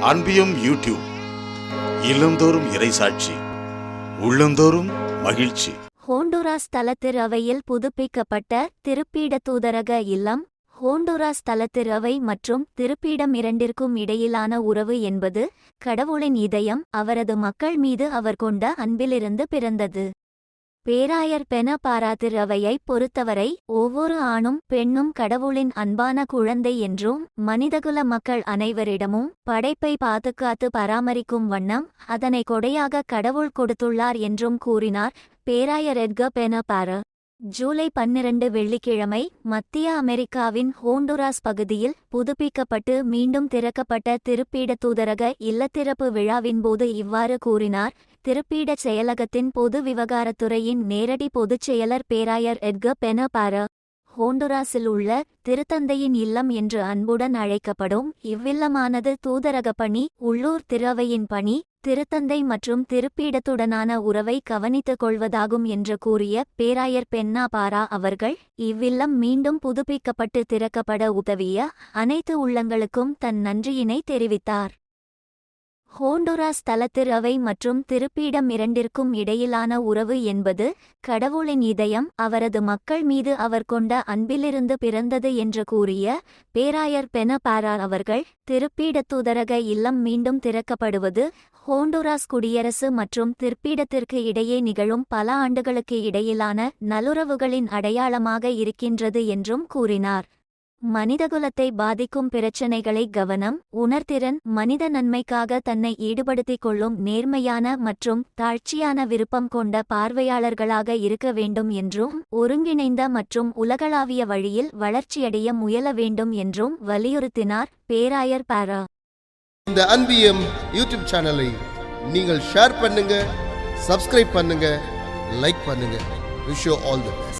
அன்பியும் YouTube இல்லந்தோறும் இறைசாட்சி உள்ளந்தோறும் மகிழ்ச்சி. ஹோண்டுராஸ் தலத்திரவையில் புதுப்பிக்கப்பட்ட திருப்பீட தூதரக இல்லம் ஹோண்டுராஸ் தலத்திரவை மற்றும் திருப்பீடம் இரண்டிற்கும் இடையிலான உறவு என்பது கடவுளின் இதயம் அவரது மக்கள் மீது அவர் கொண்ட அன்பிலிருந்து பிறந்தது. பேராயர் பென பாராதிரவையை பொறுத்தவரை ஒவ்வொரு ஆணும் பெண்ணும் கடவுளின் அன்பான குழந்தை என்றும் மனிதகுல மக்கள் அனைவரிடமும் படைப்பை பாதுகாத்து பராமரிக்கும் வண்ணம் அதனை கொடையாக கடவுள் கொடுத்துள்ளார் என்றும் கூறினார் பேராயர் எட்க பென பார ஜூலை பன்னிரண்டு வெள்ளிக்கிழமை மத்திய அமெரிக்காவின் ஹோண்டுராஸ் பகுதியில் புதுப்பிக்கப்பட்டு மீண்டும் திறக்கப்பட்ட திருப்பீட தூதரக இல்லத்திறப்பு விழாவின்போது இவ்வாறு கூறினார். திருப்பீடச் செயலகத்தின் பொது விவகாரத்துறையின் நேரடி பொதுச் செயலர் பேராயர் எட்கர் பெனபார ஹோண்டுராஸில் உள்ள திருத்தந்தையின் இல்லம் என்று அன்புடன் அழைக்கப்படும் இவ்வில்லமானது தூதரக பணி உள்ளூர் திரவையின் பணி திருத்தந்தை மற்றும் திருப்பீடத்துடனான உறவை கவனித்துக் கொள்வதாகும் என்று கூறிய பேராயர் பென்னா பாரா அவர்கள் இவ்வில்லம் மீண்டும் புதுப்பிக்கப்பட்டு திறக்கப்பட உதவிய அனைத்து உள்ளங்களுக்கும் தன் நன்றியினை தெரிவித்தார். ஹோண்டுராஸ் தலத்திறவை மற்றும் திருப்பீடம் இரண்டிற்கும் இடையிலான உறவு என்பது கடவுளின் இதயம் அவரது மக்கள் மீது அவர் கொண்ட அன்பிலிருந்து பிறந்தது என்று கூறிய பேராயர் பெனபாரா அவர்கள் திருப்பீடத் தூதரக இல்லம் மீண்டும் திறக்கப்படுவது ஹோண்டுராஸ் குடியரசு மற்றும் திருப்பீடத்திற்கு இடையே நிகழும் பல ஆண்டுகளுக்கு இடையிலான நல்லுறவுகளின் அடையாளமாக இருக்கின்றது என்றும் கூறினார். மனிதகுலத்தை பாதிக்கும் பிரச்சினைகளை கவனம் உணர்திறன் மனித நன்மைக்காக தன்னை ஈடுபடுத்திக் கொள்ளும் நேர்மையான மற்றும் தாழ்ச்சியான விருப்பம் கொண்ட பார்வையாளர்களாக இருக்க வேண்டும் என்றும் ஒருங்கிணைந்த மற்றும் உலகளாவிய வழியில் வளர்ச்சியடைய முயல வேண்டும் என்றும் வலியுறுத்தினார் பேராயர் பாரா. இந்த அன்பியம் யூடியூப் சேனலை நீங்கள் ஷேர் பண்ணுங்க சப்ஸ்கிரைப் பண்ணுங்க லைக் பண்ணுங்க. Wish all the best